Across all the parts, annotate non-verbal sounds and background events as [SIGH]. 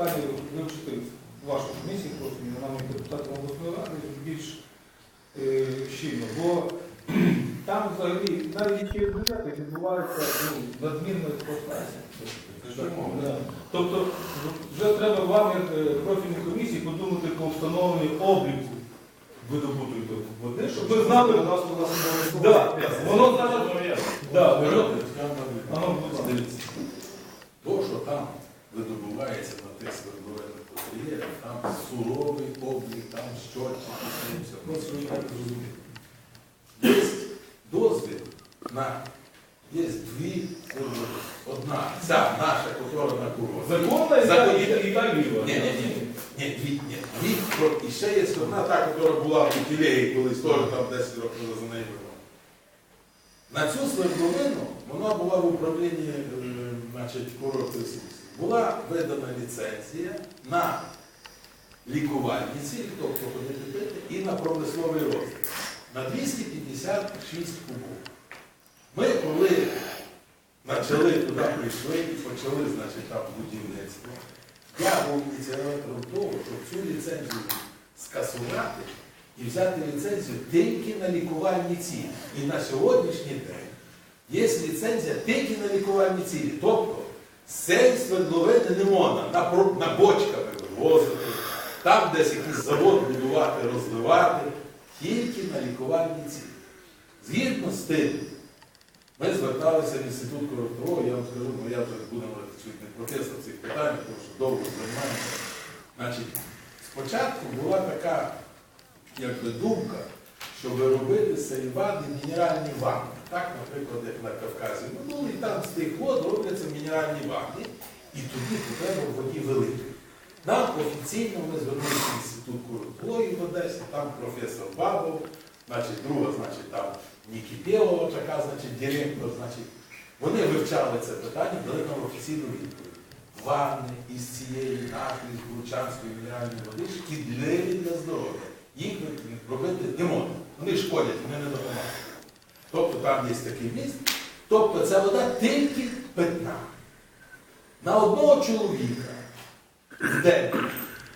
питання вивчити вашу комісію, профільну, вона мені депутатом обласної ради більш е, щільно, бо [CLEARS THROAT] там взагалі навіть через бюджети відбувається ну, надмірна експлуатація. Да. Тобто вже треба вам, як е, профільній комісії, подумати про встановлення обліку видобутої води, щоб ви знали, Да, воно зараз, да, воно, воно, дивіться. То, що там видобувається на тих свердловинних кар'єрах, там суровий облік, там там. Просто ви так розумієте. Є дозвіл на є дві свердловини. Одна, ця наша, яка на курорті. Законна і та- ліва. Ні, ні, ні. Ні, дві, ні, дві. І ще є одна та, яка була в Кілеї, колись теж там 10 років за нею була. На цю свердловину вона була в управлінні е, значить, Сумський. Була видана ліцензія на лікувальні цілі, тобто ходити пити, і на промисловий розвиток. На 256 кубов. Ми коли почали туди прийшли і почали значить, там будівництво, я був ініціатором того, щоб цю ліцензію скасувати і взяти ліцензію тільки на лікувальні цілі. І на сьогоднішній день є ліцензія тільки на лікувальні цілі. Тобто цієї свердловини не можна на, на бочках вивозити, там десь якийсь завод будувати, розливати, тільки на лікувальні цілі. Згідно з тим, ми зверталися в інститут курортового, я вам скажу, ну я вже будемо чуть не професор цих питань, тому що довго займаємося. Значить, спочатку була така якби, думка, щоб робити з мінеральні ванни. Так, наприклад, як на Кавказі. Ну, і там з тих вод робляться мінеральні ванни, і тоді потреба в воді велика. Нам офіційно ми звернулися в інститут курортології в Одесі, там професор Бабов, значить, друга, значить, там Нікіпєлова, така, значить, директор, значить, вони вивчали це питання, дали нам офіційну відповідь. Ванни із цієї нашої з Лучанської мінеральної води шкідливі для здоров'я. Їх робити не можна. Вони шкодять, вони не допомагають. Тобто там є такий міст. Тобто ця вода тільки питна. На одного чоловіка в день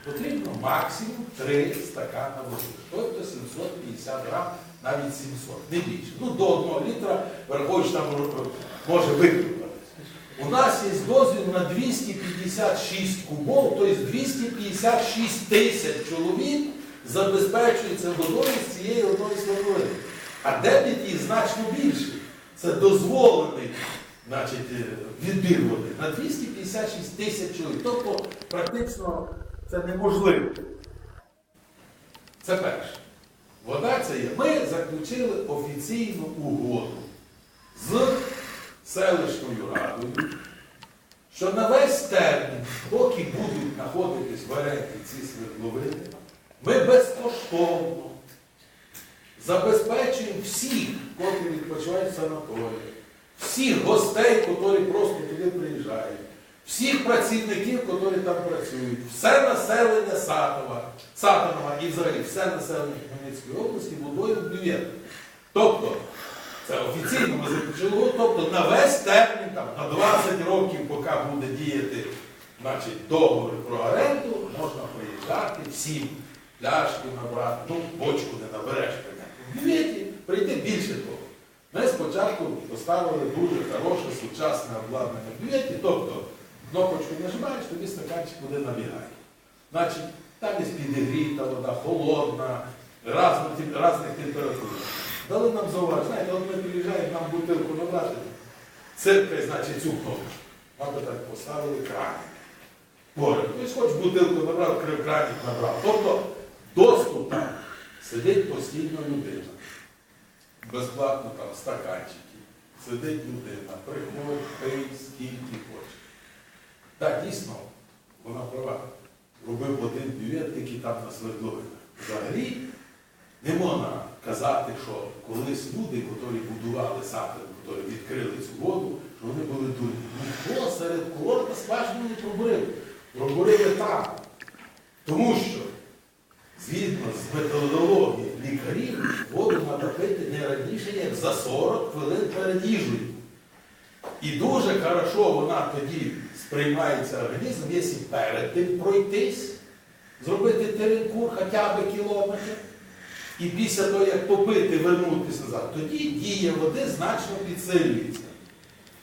потрібно максимум 3 стакана води. Тобто 750 грам, навіть 700, не більше. Ну, до 1 літра, враховуючи там може викликати. У нас є дозвіл на 256 кубов, тобто 256 тисяч чоловік забезпечується водою з цієї одної свердловини. А дебіт значно більший. Це дозволений значить, е, відбір води на 256 тисяч чоловік. Тобто практично це неможливо. Це перше. Вода це є. Ми заключили офіційну угоду з селищною радою, що на весь термін, поки будуть знаходитись в оренді ці свердловини, ми безкоштовно забезпечуємо всіх, котрі відпочивають в санаторії, всіх гостей, котрі просто туди приїжджають, всіх працівників, котрі там працюють, все населення Сатова, Сатанова і взагалі все населення Хмельницької області в бюветах. Тобто, це офіційно ми заключили тобто на весь термін, там, на 20 років, поки буде діяти значить, договір про оренду, можна приїжджати всім, пляшки набрати, ну, бочку не набереш, понятно. Прийти більше того. Ми спочатку поставили дуже хороше сучасне обладнання в тобто кнопочку нажимаєш, тобі стаканчик води набігає. Значить, там є підігріта вода, холодна, різних температур. Дали нам зауваження, знаєте, от ми приїжджаємо, нам бутилку набрати, циркай, значить, цю кнопочку. Мабуть, так поставили краник. Поряд. Тобто, хоч бутилку набрав, крив краник набрав. Тобто доступ сидить постійно людина. Безплатно там стаканчики. Сидить людина, приходить, пий, скільки хоче. Так, дійсно, вона права. Робив один бювет, який там на свердловинах. Взагалі не можна казати, що колись люди, які будували сапер, які відкрили цю воду, що вони були дурні. Ніхто серед курорта скважину не пробурив. Пробурили там. Тому що, з методологією лікарів, воду треба пити не раніше, як за 40 хвилин перед їжею. І дуже хорошо вона тоді з приймається організм, якщо перед тим пройтись, зробити теренкур хоча б кілометр, і після того, як попити, вернутися назад, тоді дія води значно підсилюється.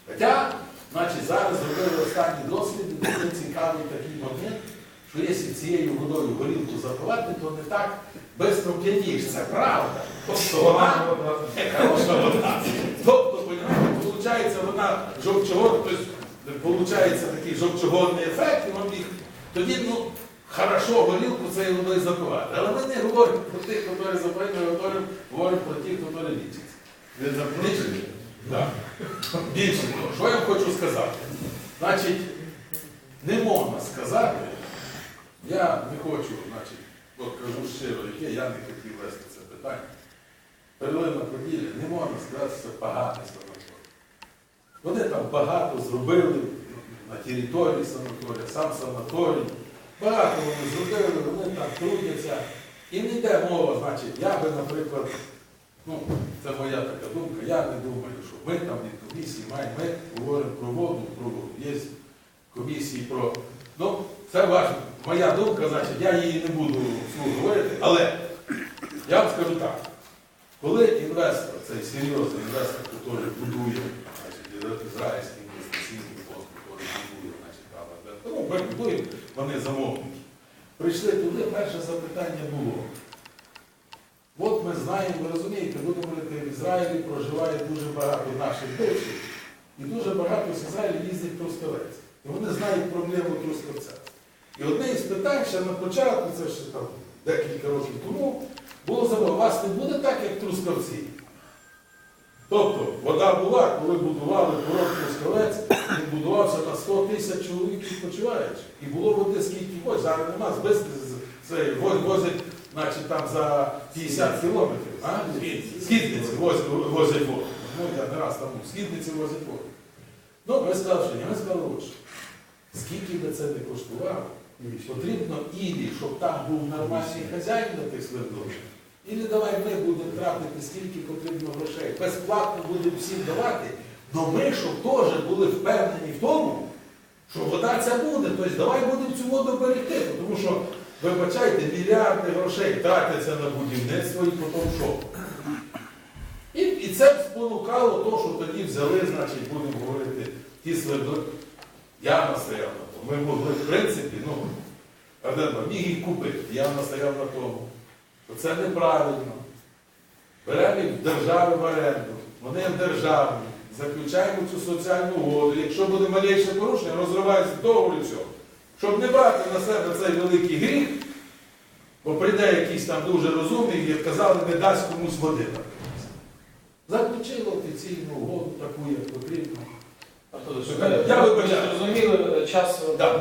Хоча, значить, зараз зробили останні досліди, дуже такий момент, що якщо цією водою горілку запивати, то не так швидко п'яніш. Це правда. Тобто вона хороша вода. Тобто, виходить, вона жовчогон, тобто, виходить такий жовчогонний ефект, і вам їх тоді, ну, хорошо горілку цією водою запивати. Але ми не говоримо про тих, хто запиває, ми говоримо говоримо про тих, хто лічиться. Не запрошуєте? Так. Більше того, що я хочу сказати? Значить, не можна сказати, я не хочу, значить, от кажу щиро, яке я не хотів вести це питання. Перлина Поділля, не можна сказати, що поганий санаторій. Вони там багато зробили на території санаторія, сам санаторій. Багато вони зробили, вони там трудяться. І не йде мова, значить, я би, наприклад, ну, це моя така думка, я не думаю, що ми там від комісії маємо, ми говоримо про воду, про воду. Є комісії про. Ну, це ваша, моя думка, значить, я її не буду говорити, але я вам скажу так. Коли інвестор, цей серйозний інвестор, який будує, ізраїльський інвестиційний фонд, який будує, значить, там, ну, ми будуємо, вони замовники. Прийшли туди, перше запитання було. От ми знаємо, ви розумієте, будемо говорити, в Ізраїлі проживає дуже багато наших бивших, і дуже багато з Ізраїлю їздять трускавець. І вони знають проблему трускавця. І одне із питань, ще на початку, це ще там декілька років тому, було у вас не буде так, як трускавці. Тобто вода була, коли будували курорт Трускавець, він будувався на 100 тисяч чоловік відпочиваючих. І було води скільки хоч, зараз нема, збити це возять, значить, там за 50 кілометрів. А? Скідниці возять, воду. Ну, я не раз там був, скідниці возять воду. Ну, ви сказали, що ні, ми сказали, що. Скільки би це не коштувало, потрібно ілі, щоб там був нормальний хазяїн на тих свердловинах, Ілі давай ми будемо тратити скільки потрібно грошей. Безплатно будемо всім давати, але ми, щоб теж були впевнені в тому, що вода ця буде. Тобто давай будемо цю воду берегти, тому що, вибачайте, мільярди грошей тратяться на будівництво і потім що? І, і це спонукало то, що тоді взяли, значить, будемо говорити, ті свердловини. Я настояв на тому. Ми могли, в принципі, ну, Ардема, міг їх купити. Я настояв на тому. Це неправильно. Беремо їх держави в оренду, вони державні, заключаємо цю соціальну угоду. Якщо буде малейше порушення, розривається договор і все. Щоб не брати на себе цей великий гріх, бо прийде якийсь там дуже розумний і казали, не дасть комусь води. Заключили офіційну угоду, таку, як потрібно. Я вибачаю. зрозуміли, час Да.